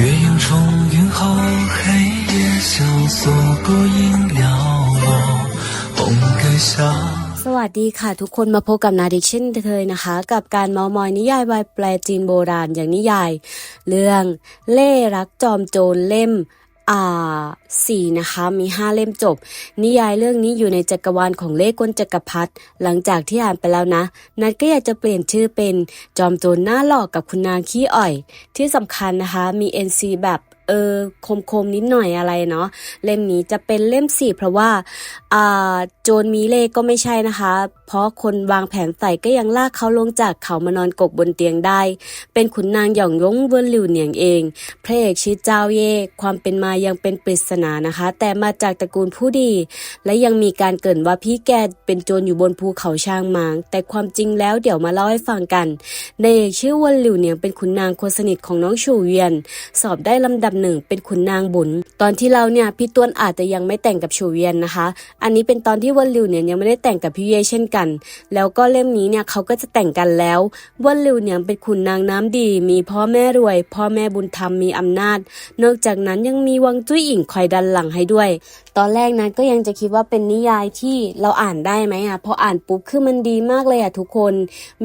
月影重云后，黑夜萧索，孤影寥落，红阁下。 สวัสดีค่ะทุกคนมาพบกับนาดิกเช่นเคยนะคะ กับการเมาส์มอยนิยายวายแปลจีนโบราณอย่างนิยาย เรื่อง เล่รักจอมโจรเล่ม อ่าสี่นะคะมีห้าเล่มจบ นิยายเรื่องนี้อยู่ในจักรวาลของเลขกลจักรพรรดิหลังจากที่อ่านไปแล้วนะ นัดก็อยากจะเปลี่ยนชื่อเป็นจอมโจรหน้าหลอกกับคุณนางขี้อ่อย ที่สำคัญนะคะมี NC แบบ เออคมๆนิดหน่อยอะไรเนาะเล่มนี้จะเป็นเล่มสี่เพราะว่าอ่าโจรมีเล่ก็ไม่ใช่นะคะ เพราะคนวางแผนใส่ก็ยังลากเขาลงจากเขามานอนกกบนเตียงได้ เป็นขุนนางหย่องยงเวินหลิวเหนียงเองพระเอกชื่อเจ้าเย่ความเป็นมายังเป็นปริศนานะคะ แต่มาจากตระกูลผู้ดี และยังมีการเกรินว่าพี่แกเป็นโจรอยู่บนภูเขาช้างมาง แต่ความจริงแล้วเดี๋ยวมาเล่าให้ฟังกันนเอกชื่อเวันหลิวเหนียงเป็นขุนนางคนสนิทของน้องชูเวียน สอบได้ลำดับหนึ่งเป็นขุนนางบุญ ตอนที่เราเนี่ยพี่ต้วนอาจจะยังไม่แต่งกับชูเวียนนะคะ อันนี้เป็นตอนที่วันลิวเนี่ยยังไม่ได้แต่งกับพี่เย่เช่นกัน แล้วก็เล่มนี้เนี่ยเขาก็จะแต่งกันแล้ววันลิวเนี่ยเป็นขุนนางน้ำดี มีพ่อแม่รวย พ่อแม่บุญธรรมมีอำนาจ นอกจากนั้นยังมีวังจุ้ยอิงคอยดันหลังให้ด้วย ตอนแรกนั้นก็ยังจะคิดว่าเป็นนิยายที่เราอ่านได้ไหมอะพออ่านปุ๊บคือมันดีมากเลยอะทุกคน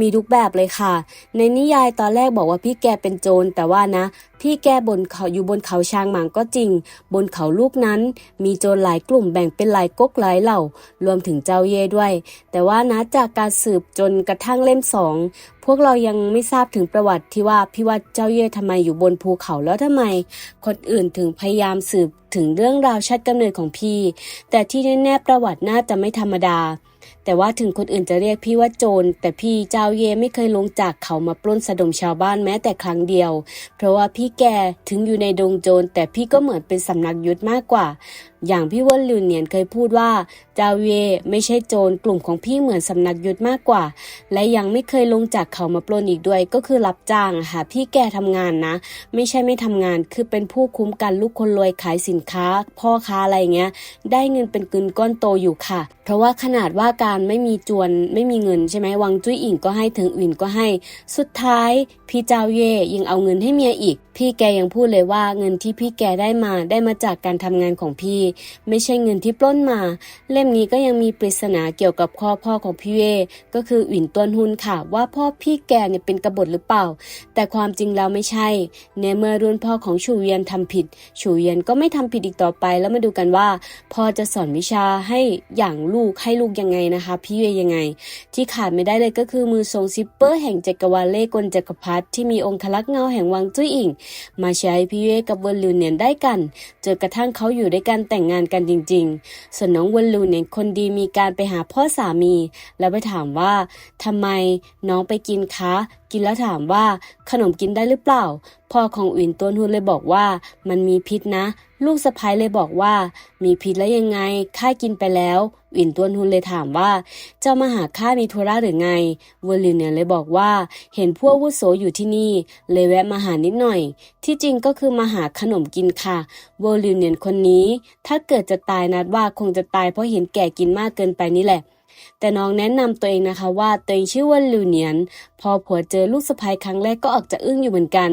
มีทุกแบบเลยค่ะ ในนิยายตอนแรกบอกว่าพี่แกเป็นโจรแต่ว่านะ พี่แกบนเขาอยู่บนเขาช้างหมางก็จริง บนเขาลูกนั้น มีโจรหลายกลุ่มแบ่งเป็นหลายก๊กหลายเหล่า รวมถึงเจ้าเย่ด้วย แต่ว่านะจากการสืบจนกระทั่งเล่มสองพวกเรายังไม่ทราบถึงประวัติที่ว่าพี่ว่าเจ้าเย่ทำไมอยู่บนภูเขาแล้วทำไม คนอื่นถึงพยายามสืบถึงเรื่องราวชาติกำเนิดของพี่ แต่ที่แน่ๆประวัติน่าจะไม่ธรรมดา แต่ว่าถึงคนอื่นจะเรียกพี่ว่าโจร แต่พี่เจ้าเย่ไม่เคยลงจากเขามาปล้นสะดมชาวบ้านแม้แต่ครั้งเดียว เพราะว่าพี่แกถึงอยู่ในดงโจรแต่พี่ก็เหมือนเป็นสำนักยุทธมากกว่า อย่างพี่เว่นลิวเนียนเคยพูดว่าเจ้าเย่ไม่ใช่โจรกลุ่มของพี่เหมือนสำนักยุทธมากกว่า และยังไม่เคยลงจากเขามาปล้นอีกด้วย ก็คือรับจ้างอะค่ะพี่แกทำงานนะ ไม่ใช่ไม่ทำงาน คือเป็นผู้คุ้มกันลูกคนรวยขายสินค้า พ่อค้าอะไรเงี้ย ได้เงินเป็นเงินก้อนโตอยู่ค่ะ เพราะว่าขนาดว่าการไม่มีจวนไม่มีเงินใช่ไหมวังจุ้ยอิงก็ให้ถึงอื่นก็ให้ สุดท้ายพี่เจ้าเย่ยังเอาเงินให้เมียอีก พี่แกยังพูดเลยว่าเงินที่พี่แกได้มาได้มาจากการทำงานของพี่ ไม่ใช่เงินที่ปล้นมา เล่มนี้ก็ยังมีปริศนาเกี่ยวกับพ่อพ่อของพี่เย่ก็คืออินต้นหุนค่ะว่าพ่อพี่แกเนี่ยเป็นกบฏหรือเปล่า แต่ความจริงแล้วไม่ใช่ในเมื่อรุ่นพ่อของชูเวียนทำผิด ชูเวียนก็ไม่ทำผิดอีกต่อไปแล้วมาดูกันว่าพ่อจะสอนวิชาให้อย่างลูกให้ลูกยังไงนะคะ พี่เย่ยังไง ที่ขาดไม่ได้เลยก็คือมือทรงซิปเปอร์แห่งจักรวาลเล่กลจักรพรรดิที่มีองค์ลักษ์เงาแห่งวังจุ้ยอิงมาใช้พี่เย่กับเวนลูเนียนได้กันจนกระทั่งเขาอยู่ด้วยกันแต่งงานกันจริง ๆ ส่วนน้องเวนลูเนียนคนดีมีการไปหาพ่อสามี แล้วไปถามว่าทำไมน้องไปกินคะ กินแล้วถามว่าขนมกินได้หรือเปล่า พ่อของอินต้นหุนเลยบอกว่ามันมีพิษนะ ลูกสะพ้ายเลยบอกว่า มีพิษแล้วยังไงข้ากินไปแล้วอินต้นหุนเลยถามว่าเจ้ามาหาข้ามีธุระหรือไงเวอร์ลินเนี่ยเลยบอกว่า เห็นพวกวุโสอยู่ที่นี่ เลยแวะมาหานิดหน่อย ที่จริงก็คือมาหาขนมกินค่ะเวอร์ลินเนี่ยคนนี้ ถ้าเกิดจะตายนัดว่าคงจะตายเพราะเห็นแก่กินมากเกินไปนี่แหละแต่น้องแนะนำตัวเองนะคะว่าตัวเองชื่อว่าลิวเนียน พอผัวเจอลูกสะใภ้ครั้งแรกก็ออกจะอึ้งอยู่เหมือนกัน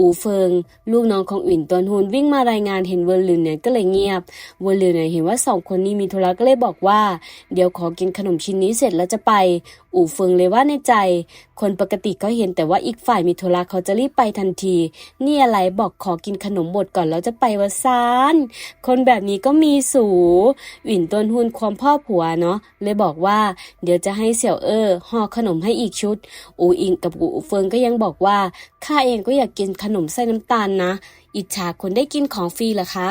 อูเฟิง ลูกน้องของอินตวนฮุนวิ่งมารายงานเห็นเวอร์ลินเนี่ยก็เลยเงียบ เวอร์ลินเนี่ยเห็นว่าสองคนนี้มีธุระก็เลยบอกว่า เดี๋ยวขอกินขนมชิ้นนี้เสร็จแล้วจะไป อูเฟิงเลยว่าในใจ คนปกติก็เห็นแต่ว่าอีกฝ่ายมีธุระเขาจะรีบไปทันที นี่อะไรบอกขอกินขนมหมดก่อนแล้วจะไปวะซานคนแบบนี้ก็มีสูอินต้นหุนความพ่อผัวเนาะเลยบอกว่า เดี๋ยวจะให้เสี่ยวเออห่อขนมให้อีกชุด อูอิงกับอูเฟิงก็ยังบอกว่าข้าเองก็อยากกินขนมใส่น้ำตาลนะ อิจฉาคนได้กินของฟรีเหรอคะ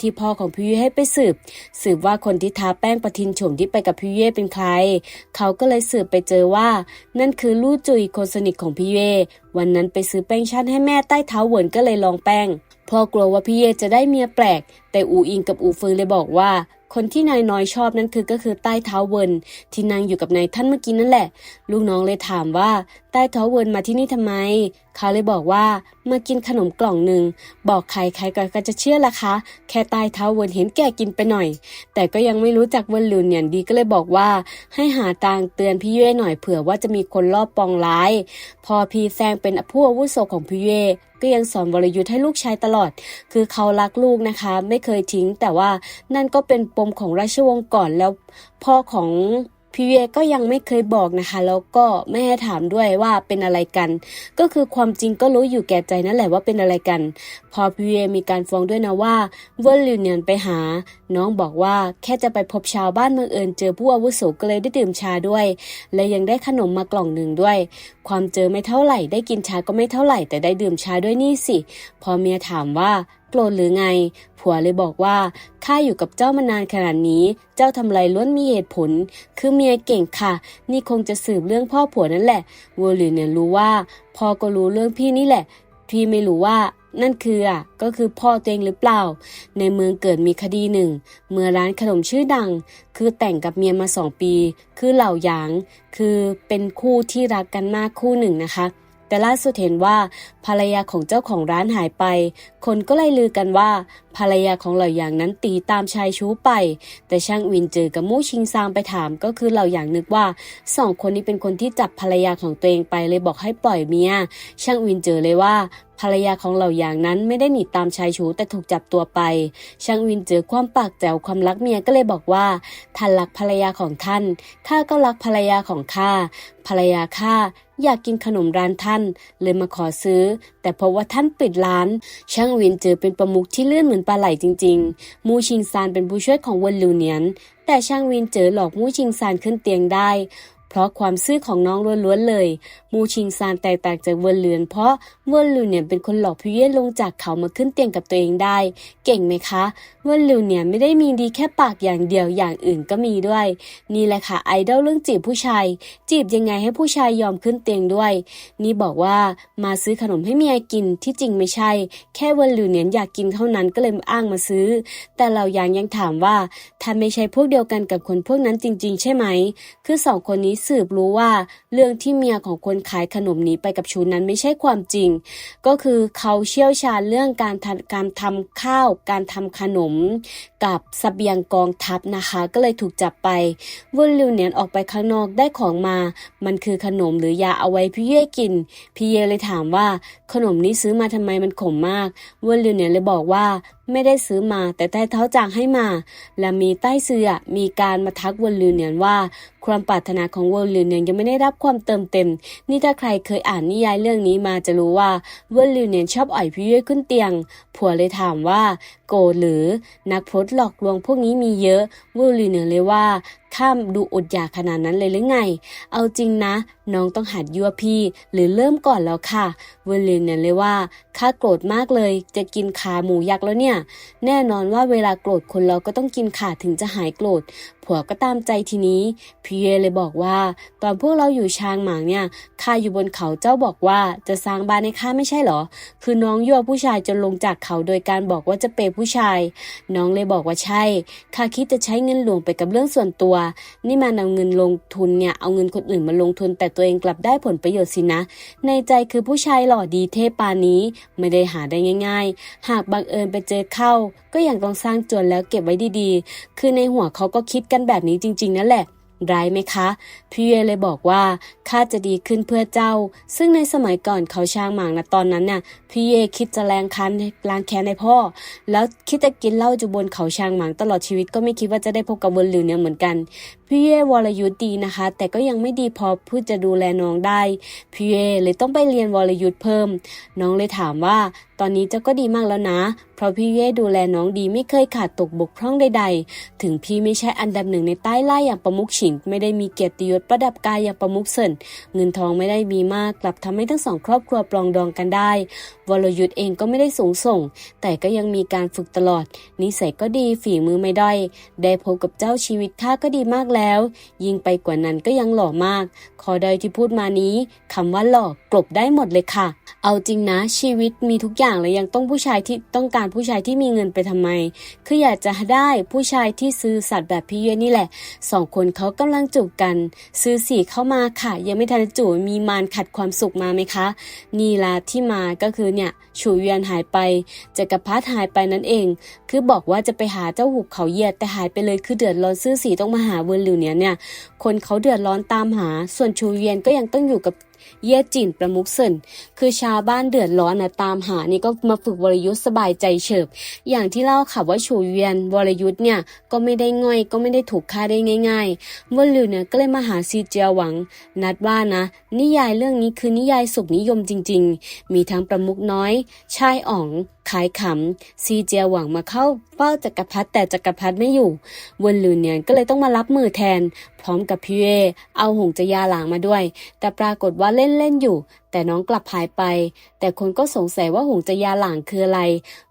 ที่พ่อของพี่เย่ให้ไปสืบ สืบว่าคนที่ทาแป้งประทินโฉมที่ไปกับพี่เย่เป็นใคร เขาก็เลยสืบไปเจอว่า นั่นคือลู่จุยคนสนิทของพี่เย่วันนั้นไปซื้อแป้งชั้นให้แม่ใต้เท้าเหวินก็เลยลองแป้งพ่อกลัวว่าพี่เย่จะได้เมียแปลก แต่อูอิงกับอูเฟิงเลยบอกว่า คนที่นายน้อยชอบนั่นคือก็คือใต้เท้าเวินที่นางอยู่กับนายท่านเมื่อกี้นั่นแหละ ลูกน้องเลยถามว่าใต้เท้าเวินมาที่นี่ทำไม เขาเลยบอกว่ามากินขนมกล่องหนึ่ง บอกใครใครก็จะเชื่อละคะ แค่ตายเท้าวนเห็นแก่กินไปหน่อย แต่ก็ยังไม่รู้จักวนลุนเนี่ยดีก็เลยบอกว่า ให้หาทางเตือนพี่เย่หน่อยเผื่อว่าจะมีคนรอบปองร้าย พอพี่แซงเป็นผู้อาวุโสของพี่เย่ก็ยังสอนวรยุทธ์ให้ลูกชายตลอด คือเขารักลูกนะคะ ไม่เคยทิ้ง แต่ว่านั่นก็เป็นปมของราชวงศ์ก่อนแล้วพ่อของ พี่เวก็ยังไม่เคยบอกนะคะ แล้วก็ไม่ให้ถามด้วยว่าเป็นอะไรกัน ก็คือความจริงก็รู้อยู่แก่ใจนั่นแหละว่าเป็นอะไรกัน พอพี่เวมีการฟ้องด้วยนะว่าเวอร์ลิวเนียนไปหา น้องบอกว่าแค่จะไปพบชาวบ้านเมืองเอิญเจอผู้อาวุโสก็เลยได้ดื่มชาด้วย และยังได้ขนมมากล่องหนึ่งด้วย ความเจอไม่เท่าไหร่ได้กินชาก็ไม่เท่าไหร่แต่ได้ดื่มชาด้วยนี่สิ พอเมียถามว่า กรธหรือไง ผัวเลยบอกว่าข้าอยู่กับเจ้ามานานขนาดนี้ เจ้าทำไรล้วนมีเหตุผล คือเมียเก่งค่ะ นี่คงจะสืบเรื่องพ่อผัวนั่นแหละวัวหลินเนี่ยรู้ว่าพ่อก็รู้เรื่องพี่นี่แหละ พี่ไม่รู้ว่านั่นคืออะก็คือพ่อตัวเองหรือเปล่า ในเมืองเกิดมีคดีหนึ่ง เมื่อร้านขนมชื่อดัง คือแต่งกับเมียมาสองปี คือเหล่าหยาง คือเป็นคู่ที่รักกันมากคู่หนึ่งนะคะ แต่ล่าสุดเห็นว่าภรรยาของเจ้าของร้านหายไป คนก็เลยลือกันว่า ภรรยาของเหล่าหยางนั้นตีตามชายชู้ไป แต่ช่างวินเจอกับมู่ชิงซางไปถามก็คือเหล่าหยางนึกว่าสองคนนี้เป็นคนที่จับภรรยาของตัวเองไปเลยบอกให้ปล่อยเมีย ช่างวินเจอเลยว่าภรรยาของเหล่าหยางนั้นไม่ได้หนีตามชายชู้แต่ถูกจับตัวไป ช่างวินเจอความปากแจ๋วความรักเมียก็เลยบอกว่าท่านรักภรรยาของท่านข้าก็รักภรรยาของข้าภรรยาข้า อยากกินขนมร้านท่าน เลยมาขอซื้อ แต่เพราะว่าท่านปิดร้าน ช่างวินเจอเป็นประมุขที่เลื่อนเหมือนปลาไหลจริงๆ มูชิงซานเป็นผู้ช่วยของเวนลูเนียน แต่ช่างวินเจอหลอกมูชิงซานขึ้นเตียงได้ เพราะความซื่อของน้องล้วนๆเลย มูชิงซานแตกต่างจากเวินเลือนเพราะเวินลูเนี่ยเป็นคนหลอกพี่เย่ลงจากเขามาขึ้นเตียงกับตัวเองได้ เก่งไหมคะเวินลูเนี่ยไม่ได้มีดีแค่ปากอย่างเดียวอย่างอื่นก็มีด้วย นี่แหละค่ะไอดอลเรื่องจีบผู้ชาย จีบยังไงให้ผู้ชายยอมขึ้นเตียงด้วย นี่บอกว่ามาซื้อขนมให้เมียกินที่จริงไม่ใช่ แค่เวินลูเนี่ยอยากกินเท่านั้นก็เลยอ้างมาซื้อ แต่เรายังยังถามว่าถ้าไม่ใช่พวกเดียวกันกับคนพวกนั้นจริง ๆ ใช่ไหม คือสองคนนี้สืบรู้ว่าเรื่องที่เมียของคนขายขนมหนี้ไปกับชูนั้นไม่ใช่ความจริง ก็คือเขาเชี่ยวชาญเรื่องการการทำข้าว การทำขนม กับสเสบียงกองทัพนะคะ ก็เลยถูกจับไปวุนลิวเนียนออกไปข้างนอกได้ของมา มันคือขนมหรือยาเอาไว้พี่เย่กิน พี่เย่เลยถามว่าขนมนี้ซื้อมาทำไมมันขมมากวุนลิวเนียนเลยบอกว่าไม่ได้ซื้อมาแต่ใต้เท้าจางให้มา และมีใต้เสื้อมีการมาทักวอลิวเนียนว่า ความปรารถนาของวอลิวเนียนยังไม่ได้รับความเติมเต็ม นี่ถ้าใครเคยอ่านนิยายเรื่องนี้มาจะรู้ว่าวอลิวเนียนชอบอ่อยพี่เย่ขึ้นเตียง ผัวเลยถามว่า โกหรือ นักพจน์หลอกลวงพวกนี้มีเยอะวอลิวเนียนเลยว่า ข้ามดูอดอยากขนาดนั้นเลยหรือไง เอาจริงนะ น้องต้องหัดยั่วพี่ หรือเริ่มก่อนแล้วค่ะเวลินเนียนเลยว่าข้าโกรธมากเลย จะกินขาหมูยักษ์แล้วเนี่ย แน่นอนว่าเวลาโกรธคนเราก็ต้องกินขาถึงจะหายโกรธ ผัวก็ตามใจทีนี้พี่เอเลยบอกว่า ตอนพวกเราอยู่ชางหมางเนี่ยข้าอยู่บนเขาเจ้าบอกว่าจะสร้างบ้านให้ข้าไม่ใช่เหรอ คือน้องยั่วผู้ชายจนลงจากเขาโดยการบอกว่าจะเปย์ผู้ชาย น้องเลยบอกว่าใช่ข้าคิดจะใช้เงินหลวงไปกับเรื่องส่วนตัว นี่มันเอาเงินลงทุนเนี่ยเอาเงินคนอื่นมาลงทุน แต่ตัวเองกลับได้ผลประโยชน์สินะ ในใจคือผู้ชายหล่อดีเทพปานี้ไม่ได้หาได้ง่าย ๆ หากบังเอิญไปเจอเข้า ก็อยังต้องสร้างจวนแล้วเก็บไว้ดีๆ คือในหัวเขาก็คิดกันแบบนี้จริง ๆ นั่นแหละร้ายไหมคะ พี่เอเลยบอกว่าข้าจะดีขึ้นเพื่อเจ้า ซึ่งในสมัยก่อนเขาช่างหมางนะตอนนั้นน่ะ พี่เอคิดจะแรงคันล้างแค้นในพ่อ แล้วคิดจะกินเหล้าจูบนเขาช่างหมางตลอดชีวิตก็ไม่คิดว่าจะได้พบกับเวนลิวเนี่ยเหมือนกัน พี่เอวรยุทธ์ดีนะคะ แต่ก็ยังไม่ดีพอเพื่อจะดูแลน้องได้ พี่เอเลยต้องไปเรียนวรยุทธ์เพิ่ม น้องเลยถามว่าตอนนี้เจ้าก็ดีมากแล้วนะ เพราะพี่เย่ดูแลน้องดีไม่เคยขาดตกบกพร่องใดๆ ถึงพี่ไม่ใช่อันดับหนึ่งในใต้ไล่อย่างประมุขฉิงไม่ได้มีเกียรติยศประดับกายอย่างประมุขเซินเงินทองไม่ได้มีมากกลับทำให้ทั้งสองครอบครัวปลองดองกันได้ วรยุทธ์เองก็ไม่ได้สูงส่ง แต่ก็ยังมีการฝึกตลอด นิสัยก็ดีฝีมือไม่ด้อย ได้พบกับเจ้าชีวิตข้าก็ดีมากแล้ว ยิ่งไปกว่านั้นก็ยังหล่อมาก ขอใดที่พูดมานี้คำว่าหล่อกลบได้หมดเลยค่ะ เอาจริงนะชีวิตมีทุกอย่างอย่างเลยยังต้องผู้ชายที่ต้องการผู้ชายที่มีเงินไปทำไม คืออยากจะได้ผู้ชายที่ซื้อสัตว์แบบพี่เยนี่แหละสองคนเขากำลังจูบกัน ซื้อสีเข้ามาค่ะ ยังไม่ทันจะจูบมีมารขัดความสุขมาไหมคะนี่ละที่มาก็คือเนี่ยฉูเวียนหายไปจักรพรรดิหายไปนั่นเอง คือบอกว่าจะไปหาเจ้าหุบเขาเหยียดแต่หายไปเลยคือเดือดร้อนซื้อสีต้องมาหาเวิร์นหลิวเนี่ยเนี่ยคนเขาเดือดร้อนตามหา ส่วนชูเวียนก็ยังต้องอยู่กับ เย่จินประมุกเซินคือชาวบ้านเดือดร้อนนะตามหานี่ก็มาฝึกวรยุทธ์สบายใจเฉิบ อย่างที่เล่าค่ะว่าชูเวียนวรยุทธ์เนี่ยก็ไม่ได้ง่อยก็ไม่ได้ถูกฆ่าได้ง่ายๆเวิร์นหลิวเนี่ยก็เลยมาหาซีเจียหวัง นัดว่านะ นิยายเรื่องนี้คือนิยายสุขนิยมจริง ๆ มีทั้งประมุกน้อยชายอ๋อง ขายขำซีเจียหวังมาเข้าเฝ้าจักรพรรดิแต่จักรพรรดิไม่อยู่วนหลืนเนี่ยก็เลยต้องมารับมือแทน พร้อมกับพี่เอเอาหงจะยาหลางมาด้วย แต่ปรากฏว่าเล่นเล่นอยู่ แต่น้องกลับหายไป แต่คนก็สงสัยว่าหงจะยาหลางคืออะไร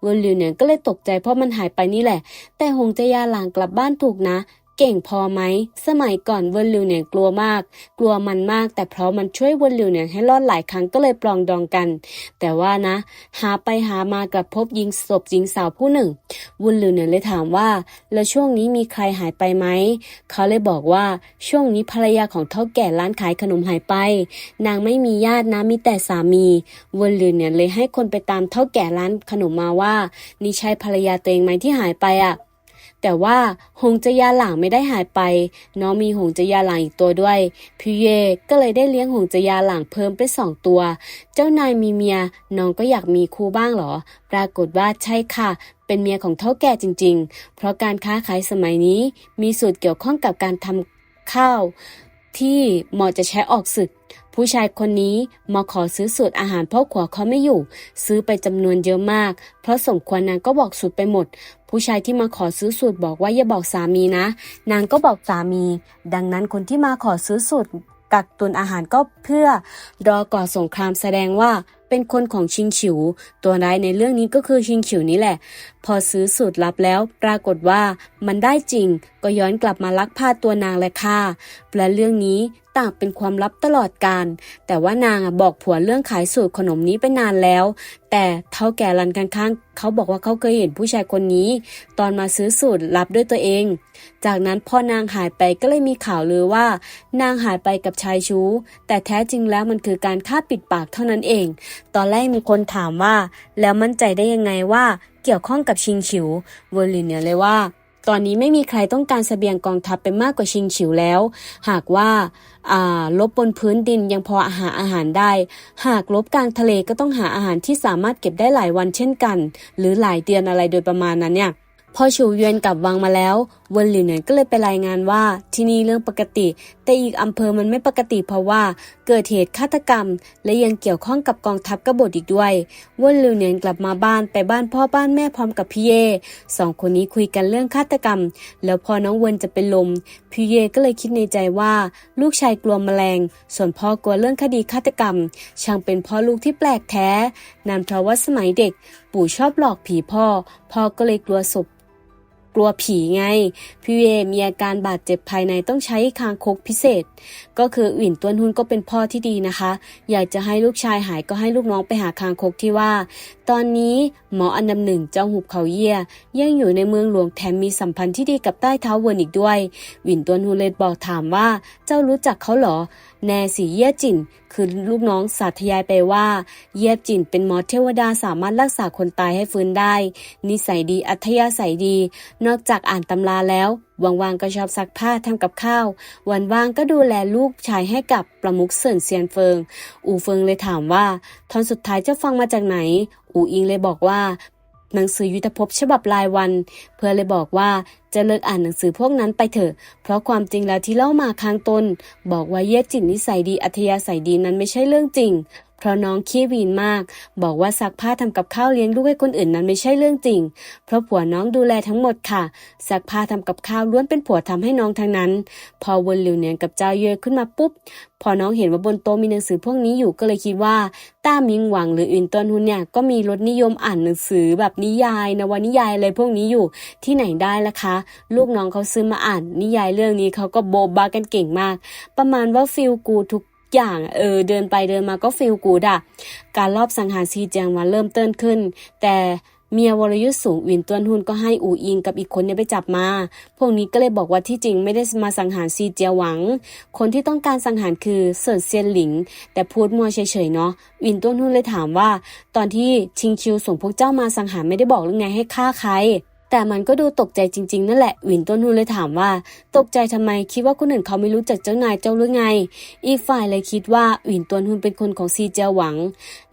วนหลิวเนี่ยก็เลยตกใจเพราะมันหายไปนี่แหละ แต่หงจะยาหลางกลับบ้านถูกนะ เก่งพอไหม สมัยก่อนเวินลิวเนี่ยกลัวมาก กลัวมันมาก แต่เพราะมันช่วยเวินลิวเนี่ยให้รอดหลายครั้งก็เลยปลองดองกัน แต่ว่านะ หาไปหามากลับพบหญิงศพหญิงสาวผู้หนึ่งวุนลิวเนี่ยเลยถามว่า แล้วช่วงนี้มีใครหายไปไหม เขาเลยบอกว่าช่วงนี้ภรรยาของเท่าแก่ร้านขายขนมหายไป นางไม่มีญาตินะมีแต่สามีวุนลิวเนี่ยเลยให้คนไปตามเท่าแก่ร้านขนมมาว่า นี่ใช่ภรรยาตัวเองไหมที่หายไปอะ แต่ว่าหงจะยาหลางไม่ได้หายไป น้องมีหงจะยาหลางอีกตัวด้วยพี่เยก็เลยได้เลี้ยงหงจะยาหลางเพิ่มไปสองตัว เจ้านายมีเมีย น้องก็อยากมีคู่บ้างเหรอ ปรากฏว่าใช่ค่ะ เป็นเมียของเท่าแก่จริง ๆ เพราะการค้าขายสมัยนี้มีสูตรเกี่ยวข้องกับการทำข้าว ที่เหมาะจะใช้ออกศึกผู้ชายคนนี้มาขอซื้อสูตรอาหารพ่อขวเขาไม่อยู่ ซื้อไปจำนวนเยอะมาก เพราะสมควรนางก็บอกสูตรไปหมด ผู้ชายที่มาขอซื้อสูตรบอกว่าอย่าบอกสามีนะ นางก็บอกสามี ดังนั้นคนที่มาขอซื้อสูตรกักตุนอาหารก็เพื่อรอก่อสงครามแสดงว่าเป็นคนของชิงฉิว ตัวร้ายในเรื่องนี้ก็คือชิงฉิวนี่แหละ พอซื้อสูตรลับแล้ว ปรากฏว่ามันได้จริง ก็ย้อนกลับมาลักพาตัวนางและค่ะและเรื่องนี้ต่างเป็นความลับตลอดการ แต่ว่านางบอกผัวเรื่องขายสูตรขนมนี้ไปนานแล้ว แต่เท่าแก่รันข้างๆเขาบอกว่าเขาเคยเห็นผู้ชายคนนี้ ตอนมาซื้อสูตรลับด้วยตัวเอง จากนั้นพอนางหายไปก็เลยมีข่าวลือว่า นางหายไปกับชายชู้ แต่แท้จริงแล้วมันคือการฆ่าปิดปากเท่านั้นเองตอนแรกมีคนถามว่า แล้วมั่นใจได้ยังไงว่าเกี่ยวข้องกับชิงฉิวเวอร์ลินเนี่ยเลยว่า ตอนนี้ไม่มีใครต้องการเสบียงกองทัพไปมากกว่าชิงฉิวแล้ว หากว่าอ่าลบบนพื้นดินยังพอหาอาหารได้ หากลบกลางทะเลก็ต้องหาอาหารที่สามารถเก็บได้หลายวันเช่นกัน หรือหลายเดือนอะไรโดยประมาณนั้นเนี่ยพอฉูเวียนกลับวังมาแล้ว เวนหลิวเนี่ยก็เลยไปรายงานว่าที่นี่เรื่องปกติ แต่อีกอำเภอมันไม่ปกติเพราะว่าเกิดเหตุฆาตกรรม และยังเกี่ยวข้องกับกองทัพกบฏอีกด้วยเวนหลิวเนี่ยกลับมาบ้านไปบ้านพ่อบ้านแม่พร้อมกับพี่เยสองคนนี้คุยกันเรื่องฆาตกรรม แล้วพอน้องเวนจะเป็นลมพี่เยก็เลยคิดในใจว่า ลูกชายกลัวแมลง ส่วนพ่อกลัวเรื่องคดีฆาตกรรม ช่างเป็นพ่อลูกที่แปลกแท้นั่นเพราะว่าสมัยเด็ก ปู่ชอบหลอกผีพ่อ พ่อก็เลยกลัวศพ กลัวผีไง พี่เวมีอาการบาดเจ็บภายในต้องใช้คางคกพิเศษ ก็คืออุ่นต้วนหุนก็เป็นพ่อที่ดีนะคะ อยากจะให้ลูกชายหายก็ให้ลูกน้องไปหาคางคกที่ว่าตอนนี้หมออันดับหนึ่งเจ้าหุบเขาเยี่ยยังอยู่ในเมืองหลวงแถมมีสัมพันธ์ที่ดีกับใต้เท้าเวิร์นอีกด้วย วินตวนหุนเลยบอกถามว่าเจ้ารู้จักเขาเหรอ แนสีเยี่ยจินคือลูกน้องสาธยายไปว่า เยี่ยจินเป็นหมอเทวดาสามารถรักษาคนตายให้ฟื้นได้ นิสัยดีอัธยาศัยดี นอกจากอ่านตำราแล้วว่างๆก็ชอบซักผ้าทำกับข้าว วันว่างก็ดูแลลูกชายให้กับประมุขเสินเซียนเฟิง อูเฟิงเลยถามว่า ตอนสุดท้ายเจะฟังมาจากไหน อูอิงเลยบอกว่า หนังสือยุทธภพฉบับรายวัน เพื่อเลยบอกว่าจะเลิกอ่านหนังสือพวกนั้นไปเถอะ เพราะความจริงแล้วที่เล่ามาข้างตน บอกว่าเย่จินนิสัยดีอัธยาศัยดีนั้นไม่ใช่เรื่องจริง เพราะน้องขี้วีนมาก บอกว่าซักผ้าทำกับข้าวเลี้ยงลูกให้คนอื่นนั้นไม่ใช่เรื่องจริง เพราะผัวน้องดูแลทั้งหมดค่ะซักผ้าทำกับข้าวล้วนเป็นผัวทำให้น้องทั้งนั้น พอวนหลิวเนียนกับเจ้าเย่ขึ้นมาปุ๊บ พอน้องเห็นว่าบนโต๊ะมีหนังสือพวกนี้อยู่ก็เลยคิดว่าต้ามิงหวังหรืออื่นต้นหุนเนี่ยก็มีรสนิยมอ่านหนังสือแบบนิยายนวนิยายอะไรพวกนี้อยู่ที่ไหนได้ล่ะคะ ลูกน้องเขาซื้อมาอ่านนิยายเรื่องนี้เขาก็โบบากันเก่งมาก ประมาณว่าฟิลกูทุก อย่างเออเดินไปเดินมาก็ฟีลกูดอะการรอบสังหารซีเจียงวันเริ่มเต้นขึ้น แต่เมียวรยุทธ์สูงวินต้วนหุนก็ให้อูอิงกับอีกคนเนี่ยไปจับมา พวกนี้ก็เลยบอกว่าที่จริงไม่ได้มาสังหารซีเจียหวัง คนที่ต้องการสังหารคือเซินเซียนหลิง แต่พูดมัวเฉยๆเนาะ วินต้วนหุนเลยถามว่า ตอนที่ชิงชิวส่งพวกเจ้ามาสังหารไม่ได้บอกหรือไงให้ฆ่าใคร แต่มันก็ดูตกใจจริงๆ นั่นแหละ วินต้นฮูนเลยถามว่า ตกใจทำไมคิดว่าคนอื่นเขาไม่รู้จักเจ้านายเจ้าหรือไง อีกฝ่ายเลยคิดว่าวินต้นฮูนเป็นคนของซีเจียหวัง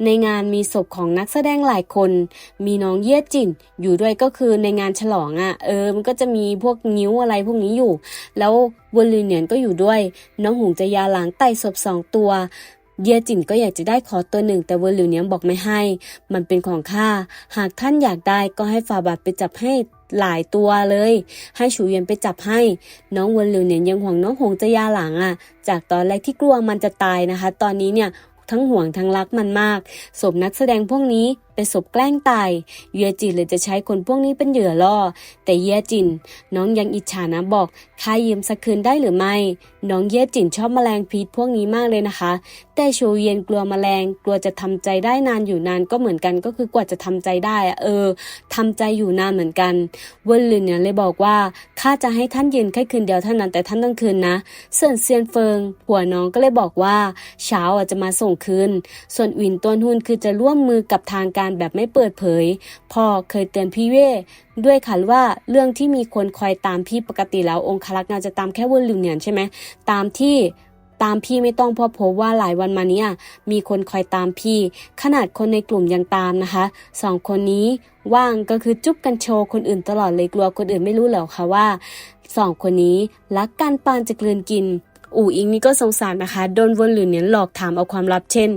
ในงานมีศพของนักแสดงหลายคน มีน้องเยี่จินอยู่ด้วยก็คือในงานฉลองอะ่ะเออมันก็จะมีพวกนิ้วอะไรพวกนี้อยู่ แล้ววนลีเนียนก็อยู่ด้วย น้องหงจะยาหลังไต่ศพสองตัว เดียจินก็อยากจะได้ขอตัวหนึ่ง แต่เวอร์ลิวเนียงบอกไม่ให้ มันเป็นของข้า หากท่านอยากได้ก็ให้ฝาบาทไปจับให้หลายตัวเลย ให้ฉูเยียนไปจับให้ น้องเวนหลิวเนี่ยยังห่วงน้องหงจะยาหลังอะ จากตอนแรกที่กลัวมันจะตายนะคะ ตอนนี้เนี่ยทั้งห่วงทั้งรักมันมากศพนักแสดงพวกนี้เป็นศพแกล้งตายเยียจินเลยจะใช้คนพวกนี้เป็นเหยื่อล่อ แต่เยียจิน น้องยังอิจฉานะบอกค่ายืมสักคืนได้หรือไม่ น้องเยียจินชอบแมลงพิษพวกนี้มากเลยนะคะ แต่โชเย็นกลัวแมลง กลัวจะทำใจได้นานอยู่นานก็เหมือนกันก็คือกว่าจะทำใจได้เออทำใจอยู่นานเหมือนกันเวินหลินเนี่ยเลยบอกว่าข้าจะให้ท่านยืนแค่คืนเดียวเท่านั้นแต่ท่านต้องคืนนะส่วนเซียนเฟิงผัวน้องก็เลยบอกว่า เช้าจะมาส่งคืนส่วนวินต้นหุนคือจะร่วมมือกับทางการแบบไม่เปิดเผย พ่อเคยเตือนพี่เว่ด้วยค่ะว่าเรื่องที่มีคนคอยตามพี่ปกติแล้วองคลักษ์งานจะตามแค่วินหลิวเนียนใช่ไหมตามที่ตามพี่ไม่ต้องพราะพบว่าหลายวันมาเนี้ยมีคนคอยตามพี่ ขนาดคนในกลุ่มยังตามนะคะสองคนนี้ว่างก็คือจุ๊บกันโชว์คนอื่นตลอดเลยกลัวคนอื่นไม่รู้เหรอคะว่าสองคนนี้รักกันปานจะกลืนกิน อู่อิงนี่ก็สงสารนะคะ โดนวนหรือเนียนหลอกถามเอาความลับเช่น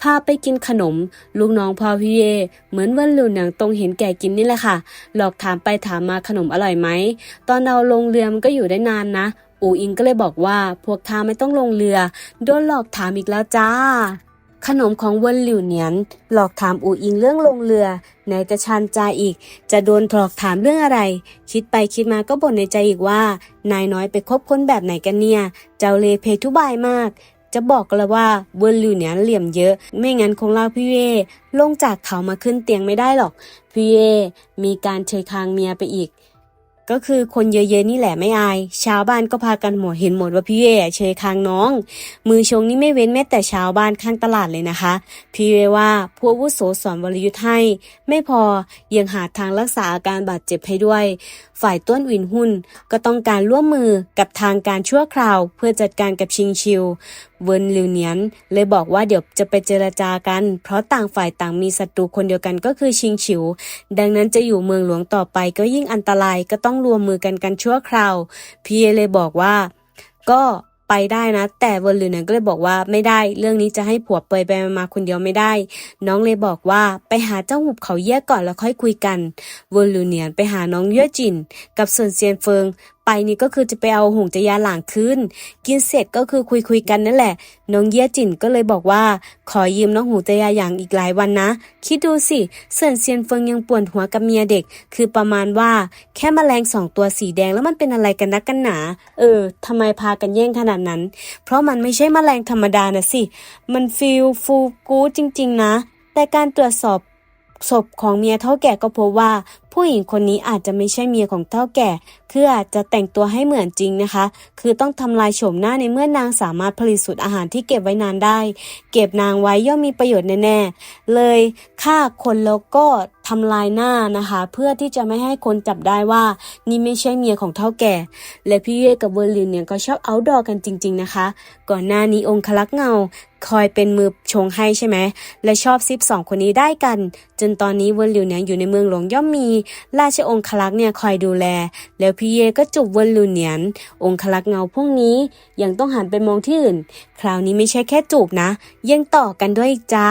พาไปกินขนม ลูกน้องพ่อพี่เย เหมือนวันหลุนหนังตรงเห็นแก่กินนี่แหละค่ะ หลอกถามไปถามมาขนมอร่อยไหม ตอนเราลงเรือมันก็อยู่ได้นานนะ อูอิงก็เลยบอกว่า พวกข้าไม่ต้องลงเรือ โดนหลอกถามอีกแล้วจ้า ขนมของเวนหลิวเหนียนหลอกถามอูอิงเรื่องลงเรือไหนจะชันใจอีก จะโดนหลอกถามเรื่องอะไร คิดไปคิดมาก็บ่นในใจอีกว่า นายน้อยไปคบคนแบบไหนกันเนี่ย เจ้าเลเพทุบายมาก จะบอกกันลยว่าเวนหลิวเหนียนเหลี่ยมเยอะ ไม่งั้นคงเล่าพี่เย่ลงจากเขามาขึ้นเตียงไม่ได้หรอกพี่เย่มีการเชยคางเมียไปอีก ก็คือคนเยอะๆนี่แหละไม่อาย ชาวบ้านก็พากันหมดเห็นหมดว่าพี่เอเชยคางน้อง มือชงนี่ไม่เว้นแม้แต่ชาวบ้านข้างตลาดเลยนะคะ พี่เอว่าผู้วุโสสอนวรยุทธ์ให้ ไม่พอยังหาทางรักษาอาการบาดเจ็บให้ด้วย ฝ่ายต้นวินหุ้น ก็ต้องการร่วมมือกับทางการชั่วคราว เพื่อจัดการกับชิงชิว เวินลิวเนียนเลยบอกว่าเดี๋ยวจะไปเจรจากัน เพราะต่างฝ่ายต่างมีศัตรูคนเดียวกันก็คือชิงชิว ดังนั้นจะอยู่เมืองหลวงต่อไปก็ยิ่งอันตรายก็ต้องรวมมือกันกันชั่วคราว พีเอเลยบอกว่า ก็ ไปได้นะ แต่เวอร์ลิวเนี่ยก็เลยบอกว่าไม่ได้ เรื่องนี้จะให้ผัวเปยไปมาคนเดียวไม่ได้ น้องเลยบอกว่าไปหาเจ้าหุบเขาเยี่ยก่อนแล้วค่อยคุยกัน เวอร์ลิวเนียนไปหาน้องเย่อจิน กับส่วนเซียนเฟิง ไปนี่ก็คือจะไปเอาหงจะยาหลางคืนกินเสร็จก็คือคุยคุยๆกันนั่นแหละ น้องเยี่ยจินก็เลยบอกว่า ขอยืมน้องหูจะยาอย่างอีกหลายวันนะ คิดดูสิเซินเซียนเฟิงยังปวดหัวกับเมียเด็ก คือประมาณว่าแค่แมลงสองตัวสีแดงแล้วมันเป็นอะไรกันนักกันหนา เออทำไมพากันแย่งขนาดนั้น เพราะมันไม่ใช่แมลงธรรมดานะสิ มันฟิลฟูกูจริง ๆ นะ แต่การตรวจสอบศพของเมียเท่าแก่ก็พบว่า ผู้หญิงคนนี้อาจจะไม่ใช่เมียของเท่าแก่ คืออาจจะแต่งตัวให้เหมือนจริงนะคะ คือต้องทำลายโฉมหน้าในเมื่อนางสามารถผลิตสูตรอาหารที่เก็บไว้นานได้ เก็บนางไว้ย่อมมีประโยชน์แน่ๆ เลยฆ่าคนแล้วก็ทำลายหน้านะคะ เพื่อที่จะไม่ให้คนจับได้ว่านี่ไม่ใช่เมียของเท่าแก่ และพี่เย่กับเวอร์ลินเนี่ยก็ชอบเอาดอกันจริง ๆนะคะ ก่อนหน้านี้องคลักเงาคอยเป็นมือชงให้ใช่ไหมและชอบซิปสองคนนี้ได้กัน จนตอนนี้เวินหลิวเนี่ยอยู่ในเมืองหลวงย่อมมีราชองคลักษ์เนี่ยคอยดูแล แล้วพี่เยก็จูบวนลิวเนียน องคลักษ์เงาพวกนี้ยังต้องหันไปมองที่อื่น คราวนี้ไม่ใช่แค่จูบนะ ยังต่อกันด้วยจ้า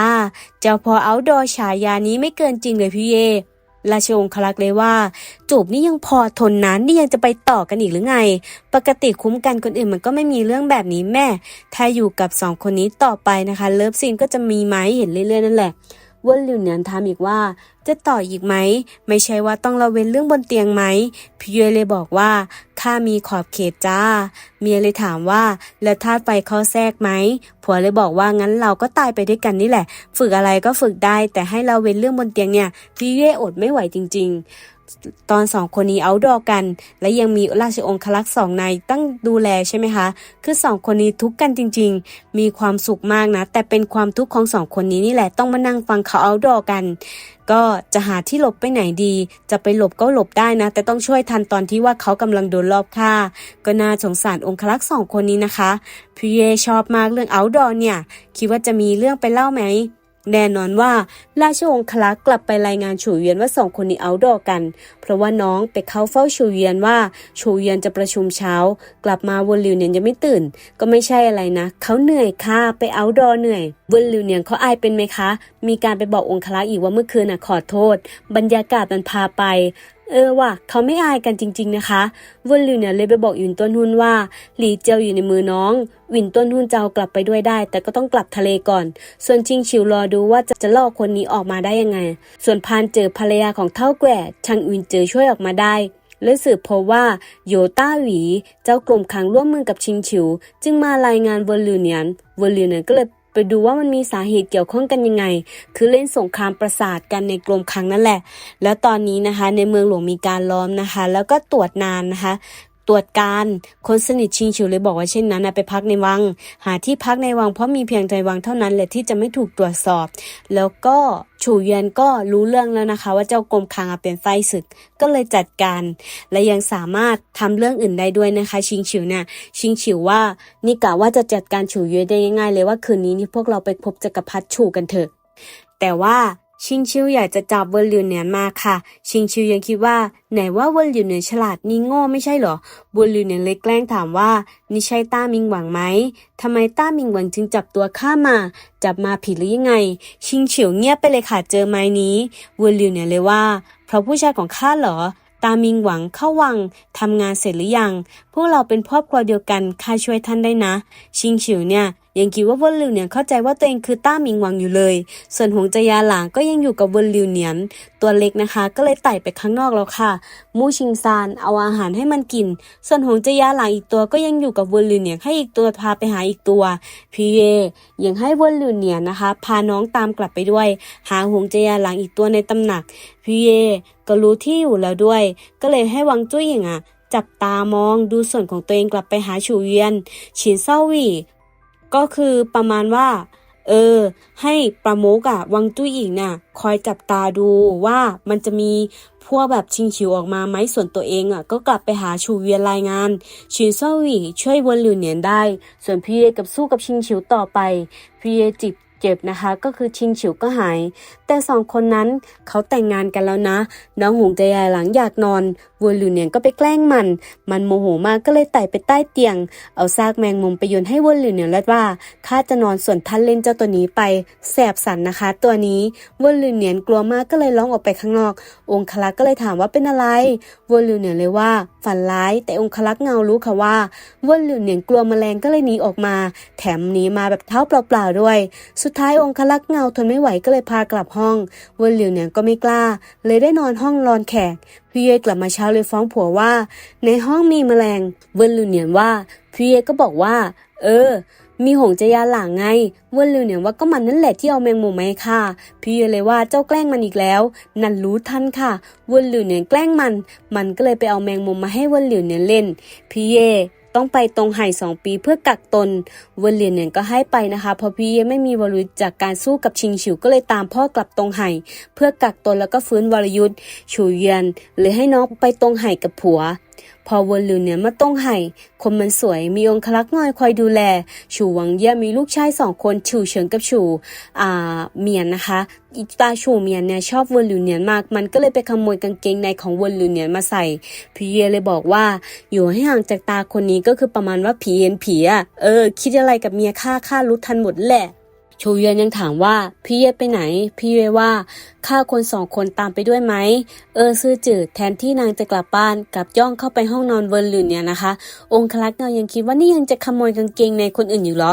เจ้าพอเอาดอฉายานี้ไม่เกินจริงเลยพี่เยราชองคลักษ์เลยว่า จูบนี่ยังพอทนนะนี่ยังจะไปต่อกันอีกหรือไง ปกติคุ้มกันคนอื่นมันก็ไม่มีเรื่องแบบนี้แม่ ถ้าอยู่กับสองคนนี้ต่อไปนะคะ เลิฟซีนก็จะมีไหมเห็นเรื่อยๆนั่นแหละ ว่นหลิวเนียนถามอีกว่า จะต่ออีกไหม ไม่ใช่ว่าต้องละเว้นเรื่องบนเตียงไหมพี่เยเลยบอกว่าข้ามีขอบเขตจ้า เมียเลยถามว่า แล้วธาตุไฟเข้าแทรกไหมผัวเลยบอกว่างั้นเราก็ตายไปด้วยกันนี่แหละ ฝึกอะไรก็ฝึกได้ แต่ให้เราเว้นเรื่องบนเตียงเนี่ยพี่เย่อดไม่ไหวจริง ๆ ตอนสองคนนี้เอาดอกัน และยังมีราชองคลักษ์สองนายตั้งดูแลใช่ไหมคะ คือสองคนนี้ทุกกันจริง ๆ มีความสุขมากนะ แต่เป็นความทุกข์ของสองคนนี้นี่แหละต้องมานั่งฟังเขาเอาดอกัน ก็จะหาที่หลบไปไหนดี จะไปหลบก็หลบได้นะ แต่ต้องช่วยทันตอนที่ว่าเขากำลังโดนลอบฆ่า ก็น่าสงสารองคลักษ์สองคนนี้นะคะพี่เยชอบมากเรื่องเอาดอเนี่ย คิดว่าจะมีเรื่องไปเล่าไหม แน่นอนว่าราชองคลักษ์กลับไปรายงานฉูเยียนว่าสองคนนี้เอาดอกัน เพราะว่าน้องไปเข้าเฝ้าฉูเยียนว่าฉูเยียนจะประชุมเช้า กลับมาวนลิวเนียนยังไม่ตื่น ก็ไม่ใช่อะไรนะ เขาเหนื่อยค่ะไปเอาดอเหนื่อย วนหลิวเนียนเขาอายเป็นไหมคะ มีการไปบอกองคลักษ์อีกว่าเมื่อคืนน่ะขอโทษ บรรยากาศมันพาไป เออว่ะเขาไม่อายกันจริง ๆนะคะวนหลิวเนี่ยเลยไปบอกหยุนต้นหุนว่า หลีเจียวอยู่ในมือน้องหวินต้นหุนจะเอากลับไปด้วยได้ แต่ก็ต้องกลับทะเลก่อน ส่วนชิงชิวรอดูว่าจะจะล่อคนนี้ออกมาได้ยังไง ส่วนพานเจอภรรยาของเท่าแก่ชังอินเจอช่วยออกมาได้และสืบพบว่าโยต้าหวี เจ้ากรมขังร่วมมือกับชิงฉิว จึงมารายงานเวอร์ลิเนียนเวอร์ลิเนียนก็เลย ไปดูว่ามันมีสาเหตุเกี่ยวข้องกันยังไง คือเล่นสงครามประสาทกันในกรมคังนั่นแหละ แล้วตอนนี้นะคะในเมืองหลวงมีการล้อมนะคะ แล้วก็ตรวจนานนะคะ ตรวจการ คนสนิทชิงฉิวเลยบอกว่าเช่นนั้นไปพักในวัง หาที่พักในวังเพราะมีเพียงในวังเท่านั้นแหละที่จะไม่ถูกตรวจสอบ แล้วก็ฉูเยียนก็รู้เรื่องแล้วนะคะ ว่าเจ้ากรมคลังเป็นไฟศึกก็เลยจัดการ และยังสามารถทำเรื่องอื่นได้ด้วยนะคะ ชิงฉิวเนี่ยชิงฉิวว่านี่กะว่าจะจัดการฉูเย่ได้ง่ายๆเลยว่าคืนนี้นี่พวกเราไปพบจักรพรรดิฉูกันเถอะแต่ว่า ชิงชิวอยากจะจับเวิร์ลหลิวเหนียนมาค่ะ ชิงชิวยังคิดว่า ไหนว่าเวิร์ลหลิวเหนียนฉลาดนี่โง่ไม่ใช่เหรอเวิร์ลหลิวเหนียนเลยแกล้งถามว่า นี่ใช่ต้ามิงหวังไหมทำไมต้ามิงหวังจึงจับตัวข้ามา จับมาผิดหรือยังไง ชิงฉิวเงียบไปเลยค่ะเจอไม้นี้เวิร์ลหลิวเหนียนเลยว่า เพราะผู้ชายของข้าเหรอตามิงหวังเข้าวังทำงานเสร็จหรือยัง พวกเราเป็นครอบครัวเดียวกันข้าช่วยท่านได้นะ ชิงฉิวเนี่ย ยังคิดว่าเวินหลิวเหนียนเข้าใจว่าตัวเองคือต้าหมิงหวังอยู่เลย ส่วนหงจยาหลางก็ยังอยู่กับเวินหลิวเหนียน ตัวเล็กนะคะ ก็เลยไต่ไปข้างนอกแล้วค่ะ มู่ชิงซานเอาอาหารให้มันกิน ส่วนหงจยาหลางอีกตัวก็ยังอยู่กับเวินหลิวเหนียนให้อีกตัวพาไปหาอีกตัวพีเยยังให้เวินหลิวเหนียนนะคะ พาน้องตามกลับไปด้วย หาหงจยาหลางอีกตัวในตำหนักพีเยก็รู้ที่อยู่แล้วด้วย ก็เลยให้วังจุ้ยหญิงอะจับตามองดูส่วนของตัวเองกลับไปหาฉูเวียนฉินเซาหวี่ ก็คือประมาณว่า เออ ให้ประมุกอะวังจุ้ยอิงน่ะ คอยจับตาดูว่ามันจะมีพวกแบบชิงฉิวออกมาไหมส่วนตัวเองอะก็กลับไปหาชูเวียนรายงานชินเซาหวี่ช่วยวนหลิวเหนียนได้ ส่วนพี่เอกับสู้กับชิงฉิวต่อไปพี่เอจิบ เจ็บนะคะก็คือชิงฉิวก็หาย แต่สองคนนั้นเขาแต่งงานกันแล้วนะ น้องหงใจใหญ่หลังอยากนอนวนหลิเนียนก็ไปแกล้งมัน มันโมโหมากก็เลยไต่ไปใต้เตียง เอาซากแมงมุมไปโยนให้วนหลิเนียนแล้วว่าข้าจะนอนส่วนท่านเล่นเจ้าตัวนี้ไปแสบสันนะคะ ตัวนี้วนหลิเนียนกลัวมากก็เลยร้องออกไปข้างนอก องคลักษ์ก็เลยถามว่าเป็นอะไรวนหลิเนียนเลยว่า ฝันร้ายแต่องคลักษ์เงารู้ค่ะว่าวนหลิเนียนกลัวแมลงก็เลยหนีออกมา แถมหนีมาแบบเท้าเปล่าๆด้วยสุดท้ายองคลักษ์เงาทนไม่ไหวก็เลยพากลับห้องวนหลิวเนียนก็ไม่กล้า เลยได้นอนห้องรอนแขกพี่เอกลับมาเช้าเลยฟ้องผัวว่า ในห้องมีแมลง เวินหลิวเนียนว่าพี่เอก็บอกว่า เออมีหงจะยาหลางไงเวินหลิวเนียนว่าก็มันนั่นแหละที่เอาแมงมุมมาให้ค่ะ พี่เอเลยว่าเจ้าแกล้งมันอีกแล้ว นันรู้ทันค่ะเวินหลิวเนียนแกล้งมัน มันก็เลยไปเอาแมงมุมมาให้เวินหลิวเนียนเล่น พี่เอ ต้องไปตรงไห่สองปีเพื่อกักตนเวินเหลียญเนี่ยก็ให้ไปนะคะเพราะพี่เอไม่มีวรยุทธ์จากการสู้กับชิงฉิวก็เลยตามพ่อกลับตรงไห่เพื่อกักตนแล้วก็ฟื้นวรยุทธ์ฉูเยียนเลยให้น้องไปตรงไห่กับผัว พอวนหลิวเนี่ยมาตรงไห่คนมันสวยมีองคลักษ์น้อยคอยดูแลฉูวังเยี่ยมีลูกชายสองคนฉูเฉิงกับฉูอ่าเมียนนะคะอีตาฉูเมียนเนี่ยชอบวนหลิวเนียนมาก มันก็เลยไปขโมยกางเกงในของวนหลิวเนียนมาใส่พี่เยเลยบอกว่า อยู่ให้ห่างจากตาคนนี้ก็คือประมาณว่าผีเห็นผีอะเออ คิดอะไรกับเมียข้าข้ารู้ทันหมดแหละ ชูเวียนยังถามว่าพี่เย่ไปไหน พี่เย่ว่าข้าคนสองคนตามไปด้วยไหม เออซื่อจืดแทนที่นางจะกลับบ้านกลับย่องเข้าไปห้องนอนเวิร์นหลุนเนี่ยนะคะ องคลักษ์เงายังคิดว่านี่ยังจะขโมยกางเกงในคนอื่นอยู่เหรอ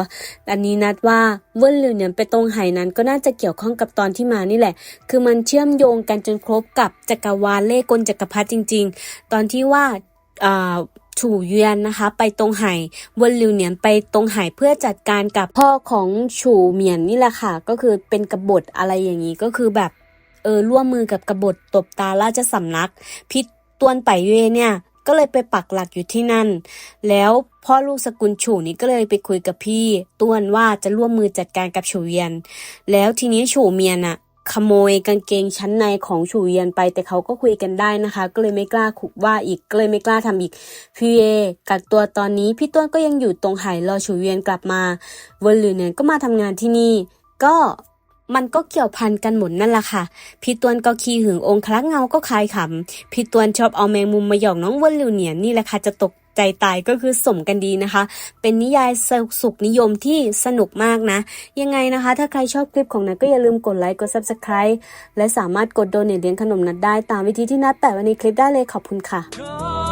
อันนี้นัดว่าเวิร์นหลุนเนี่ยไปตรงไหนั้นก็น่าจะเกี่ยวข้องกับตอนที่มานี่แหละ คือมันเชื่อมโยงกันจนครบกับจักรวาลเล่กลจักรพรรดิจริง ๆ ตอนที่ว่าอ่า ฉู่เยียนนะคะ ไปตรงไหเวนลิวเหนียนไปตรงไหเพื่อจัดการกับพ่อของฉูเหมียนนี่แหละค่ะ ก็คือเป็นกบฏอะไรอย่างนี้ก็คือแบบเออร่วมมือกับกบฏตบตาราชสำนัก พิษตวนไปเย่เนี่ยก็เลยไปปักหลักอยู่ที่นั่น แล้วพ่อลูกสกุลฉูนี่ก็เลยไปคุยกับพี่ต้วนว่าจะร่วมมือจัดการกับฉูเยียน แล้วทีนี้ฉูเมียนอะ ขโมยกางเกงชั้นในของฉู่เยียนไป แต่เขาก็คุยกันได้นะคะ ก็เลยไม่กล้าขุว่าอีกก็เลยไม่กล้าทำอีกพี่เอกักตัวตอนนี้พี่ต้นก็ยังอยู่ตรงไหรอฉูเวียนกลับมาเวนหลือเนี่ยก็มาทำงานที่นี่ ก็มันก็เกี่ยวพันกันหมดนั่นแหละค่ะ พี่ตวนก็ขี้หึงองค์คลักเงาก็คลายขำ พี่ตวนชอบเอาแมงมุมมาหยอกน้องเวนลิวเนียนนี่แหละค่ะจะตก ใจตายก็คือสมกันดีนะคะ เป็นนิยายสุขนิยมที่สนุกมากนะ ยังไงนะคะ ถ้าใครชอบคลิปของนัดก็อย่าลืมกดไลค์กด subscribe และสามารถกดโดเนทเลี้ยงขนมนัดได้ตามวิธีที่นัดแต่ไว้ในคลิปได้เลยขอบคุณค่ะ